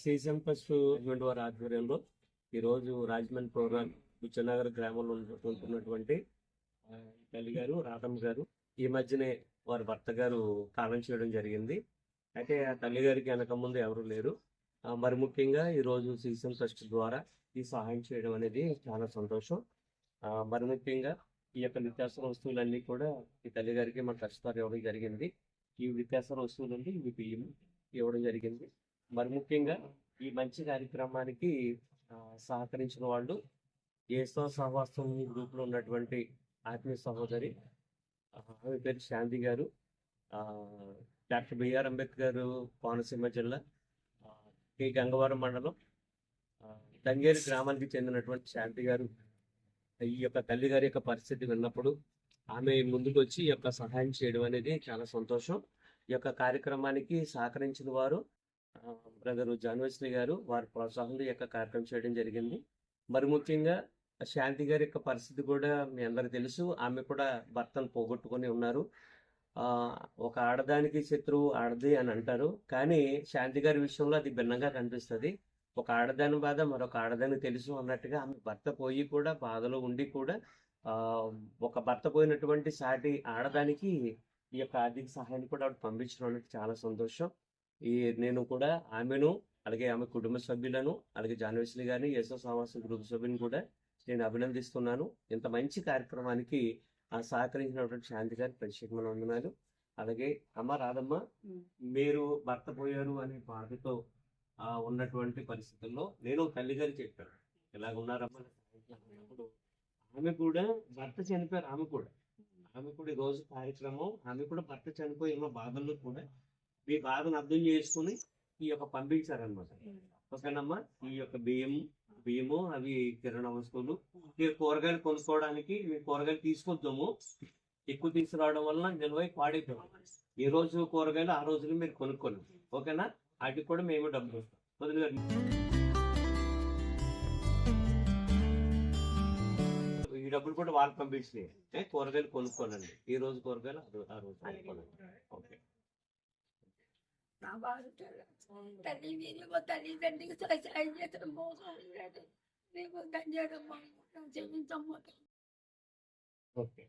Season first government వారి ఆధ్వర్యంలో ఈరోజు రాజమండ్రి ప్రోగ్రాం బుచ్చనగర్ గ్రామంలో ఉంటున్నటువంటి తల్లి గారు రాధమ్మ గారు ఈ మధ్యనే వారి భర్త గారు కాలం చేయడం జరిగింది. అయితే ఆ తల్లి గారికి వెనక ముందు ఎవరు లేరు. మరి ముఖ్యంగా ఈరోజు సీజన్ ట్రస్ట్ ద్వారా ఈ సహాయం చేయడం అనేది చాలా సంతోషం. మరి ముఖ్యంగా ఈ యొక్క నిత్యావసర వస్తువులన్నీ కూడా ఈ తల్లి గారికి మన ట్రస్ట్ ద్వారా ఇవ్వడం జరిగింది. ఈ నిత్యావసర వస్తువులన్నీ ఇవి బియ్యం ఇవ్వడం జరిగింది. మరి ముఖ్యంగా ఈ మంచి కార్యక్రమానికి సహకరించిన వాళ్ళు ఏసో సహవాసం గ్రూప్లో ఉన్నటువంటి ఆత్మీయ సహోదరి ఆమె పేరు శాంతి గారు డాక్టర్ బిఆర్ అంబేద్కర్ కోనసీమ జిల్లా ఈ గంగవరం మండలం దంగేరు గ్రామానికి చెందినటువంటి శాంతి గారు ఈ యొక్క తల్లి గారి యొక్క పరిస్థితి విన్నప్పుడు ఆమె ముందుకు వచ్చి ఈ యొక్క సహాయం చేయడం అనేది చాలా సంతోషం. ఈ యొక్క కార్యక్రమానికి సహకరించిన వారు బ్రదరు జాన్వశ్రీ గారు వారి ప్రోత్సాహంలో యొక్క కార్యక్రమం చేయడం జరిగింది. మరి ముఖ్యంగా శాంతి గారి యొక్క పరిస్థితి కూడా మీ అందరికి తెలుసు. ఆమె కూడా భర్తను పోగొట్టుకొని ఉన్నారు. ఆ, ఒక ఆడదానికి శత్రువు ఆడది అని అంటారు. కానీ శాంతి గారి విషయంలో అది భిన్నంగా కనిపిస్తుంది. ఒక ఆడదాని బాధ మరొక ఆడదాని తెలుసు అన్నట్టుగా ఆమె భర్త పోయి కూడా బాధలో ఉండి కూడా ఆ ఒక భర్త పోయినటువంటి సాటి ఆడదానికి ఈ యొక్క ఆర్థిక సహాయాన్ని కూడా ఆవిడ పంపించడం అనేది చాలా సంతోషం. ఈ నేను కూడా ఆమెను అలాగే ఆమె కుటుంబ సభ్యులను అలాగే జాన్వేశ్వరి గారిని యశో సమాస గ్రూప్ సభ్యుని కూడా నేను అభినందిస్తున్నాను. ఇంత మంచి కార్యక్రమానికి ఆ సహకరించినటువంటి శాంతి గారి ప్రత్యేకమైన వందనాలు. అలాగే అమ్మ రాధమ్మ మీరు భర్త పోయారు అనే బాధతో ఆ ఉన్నటువంటి పరిస్థితుల్లో నేను తల్లి గారు చెప్పాను. ఇలాగ ఉన్నారమ్మా? ఆమె కూడా భర్త చనిపోయారు ఆమె కూడా. ఆమె కూడా ఈ రోజు కార్యక్రమం ఆమె కూడా భర్త చనిపోయి ఉన్న బాధల్లో కూడా మీ బాధను అర్థం చేసుకుని ఈ యొక్క పంపించారనమాట ఓకేనమ్మా? ఈ యొక్క బియ్యం బియ్యము అవి కిరాణా వస్తువులు. మీరు కూరగాయలు కొనుక్కోవడానికి మీరు కూరగాయలు తీసుకొద్దాము. ఎక్కువ తీసుకురావడం వల్ల నిల్వై పాడైపోయింది ఈ రోజు కూరగాయలు ఆ రోజులు మీరు కొనుక్కోండి. ఓకేనా? వాటికి కూడా మేము డబ్బులు ఇస్తాం. వదిలి గారు ఈ డబ్బులు కూడా వాళ్ళు పంపించినాయి కూరగాయలు కొనుక్కోనండి. ఈ రోజు కూరగాయలు ఆ రోజు కొనుక్కోనండి. ఓకే. నా బాధ తల్లి తల్లి సహాయం చేసిన మోసం లేదు నీకు ధన్యవాదం క్షమించమ్మా. ఓకే.